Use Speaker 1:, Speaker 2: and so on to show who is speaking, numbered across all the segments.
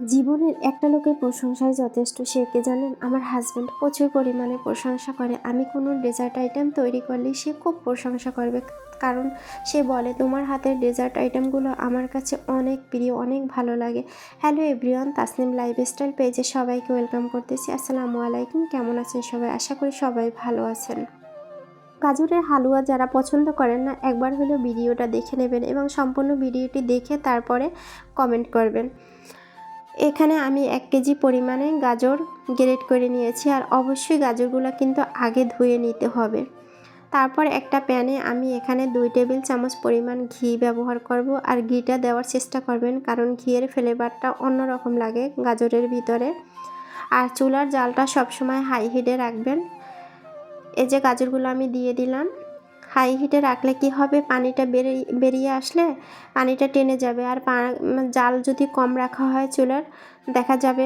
Speaker 1: জীবনের একটা লোকের প্রশংসায় যথেষ্ট, সে কে জানেন? আমার হাজব্যান্ড প্রচুর পরিমাণে প্রশংসা করে। আমি কোনো ডেজার্ট আইটেম তৈরি করলে সে খুব প্রশংসা করবে। কারণ সে বলে, তোমার হাতের ডেজার্ট আইটেমগুলো আমার কাছে অনেক প্রিয়, অনেক ভালো লাগে। হ্যালো এভরিওয়ান তাসনিম লাইফস্টাইল পেজে সবাইকে ওয়েলকাম করতেছি। আসসালামু আলাইকুম, কেমন আছেন সবাই? আশা করি সবাই ভালো আছেন। গাজরের হালুয়া যারা পছন্দ করেন না, একবার হলেও ভিডিওটা দেখে নেবেন এবং সম্পূর্ণ ভিডিওটি দেখে তারপরে কমেন্ট করবেন। এখানে আমি এক কেজি পরিমাণে গাজর গ্রেট করে নিয়েছি আর অবশ্যই গাজরগুলো কিন্তু আগে ধুয়ে নিতে হবে। তারপর একটা প্যানে আমি এখানে দুই টেবিল চামচ পরিমাণ ঘি ব্যবহার করব আর ঘিটা দেওয়ার চেষ্টা করবেন কারণ ঘিয়ের ফ্লেভারটা অন্যরকম লাগে গাজরের ভিতরে। আর চুলার জালটা সবসময় হাই হিটে রাখবেন। এই যে গাজরগুলো আমি দিয়ে দিলাম হাই হিটে রাখলে কি হবে? পানিটা বেরিয়ে বেরিয়ে আসলে পানিটা টেনে যাবে। আর জাল যদি কম রাখা হয় চুলার, দেখা যাবে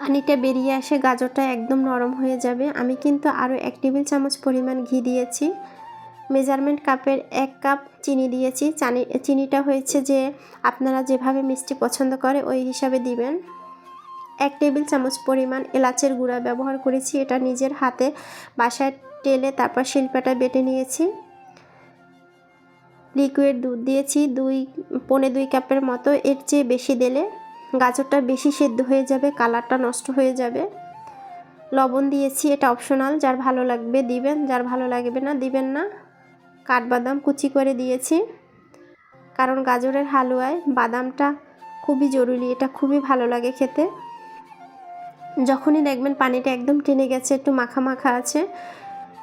Speaker 1: পানিটা বেরিয়ে আসে, গাজরটা একদম নরম হয়ে যাবে। আমি কিন্তু আরও এক টেবিল চামচ পরিমাণ ঘি দিয়েছি। মেজারমেন্ট কাপের এক কাপ চিনি দিয়েছি। চানি, চিনিটা হয়েছে যে আপনারা যেভাবে মিষ্টি পছন্দ করে ওই হিসাবে দিবেন। এক টেবিল চামচ পরিমাণ এলাচের গুঁড়া ব্যবহার করেছি। এটা নিজের হাতে বাসায় টেলে তারপর শিল্পাটা বেটে নিয়েছি। লিকুইড দুধ দিয়েছি, দুই, পনে দুই কাপের মতো। এর চেয়ে বেশি দিলে গাজরটা বেশি সেদ্ধ হয়ে যাবে, কালারটা নষ্ট হয়ে যাবে। লবণ দিয়েছি, এটা অপশনাল যার ভালো লাগবে দিবেন, যার ভালো লাগবে না দিবেন না। কাঠবাদাম কুচি করে দিয়েছি। কারণ গাজরের হালুয়ায় বাদামটা খুবই জরুরি, এটা খুবই ভালো লাগে খেতে। যখনই দেখবেন পানিটা একদম টেনে গেছে, একটু মাখা মাখা আছে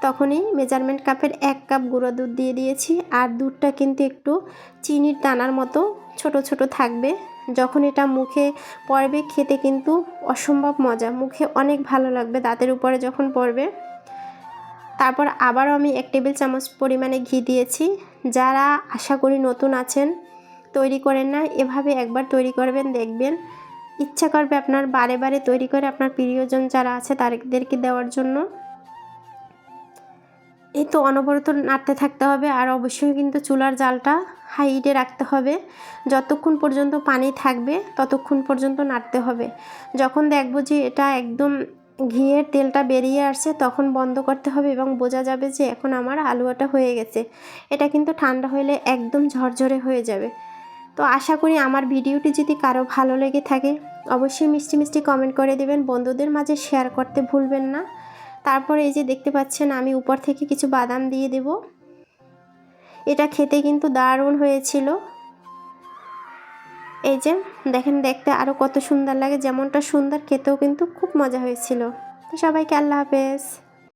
Speaker 1: তখনই মেজারমেন্ট কাপের এক কাপ গুঁড়ো দুধ দিয়ে দিয়েছি আর দুধটা কিন্তু একটু চিনির দানার মতো ছোট ছোট থাকবে। যখন এটা মুখে পড়বে খেতে কিন্তু অসম্ভব মজা। মুখে অনেক ভালো লাগবে দাঁতের উপরে যখন পড়বে। তারপর আবারও আমি এক টেবিল চামচ পরিমাণে ঘি দিয়েছি। যারা আশা করি নতুন আছেন, তৈরি করেন না, এভাবে একবার তৈরি করবেন, দেখবেন। ইচ্ছা করবে আপনার বারে বারে তৈরি করে আপনার প্রিয়জন যারা আছে তাদেরকে দেওয়ার জন্য। এই তো অনবরত নাড়তে থাকতে হবে আর অবশ্যই কিন্তু চুলার জালটা হাইটে রাখতে হবে। যতক্ষণ পর্যন্ত পানি থাকবে, ততক্ষণ পর্যন্ত নাড়তে হবে। যখন দেখব যে এটা একদম ঘিয়ের তেলটা বেরিয়ে আসছে, তখন বন্ধ করতে হবে এবং বোঝা যাবে যে এখন আমার আলুয়াটা হয়ে গেছে। এটা কিন্তু ঠান্ডা হলে একদম ঝরঝরে হয়ে যাবে। তো আশা করি আমার ভিডিওটি যদি কারও ভালো লেগে থাকে, অবশ্যই মিষ্টি মিষ্টি কমেন্ট করে দেবেন। বন্ধুদের মাঝে শেয়ার করতে ভুলবেন না। তারপরে এই যে দেখতে পাচ্ছেন, আমি উপর থেকে কিছু বাদাম দিয়ে দেব। এটা খেতে কিন্তু দারুণ হয়েছিল। এই যে দেখেন, দেখতে আরও কত সুন্দর লাগে, যেমনটা সুন্দর, খেতেও কিন্তু খুব মজা হয়েছিল। তো সবাইকে আল্লাহ হাফেজ।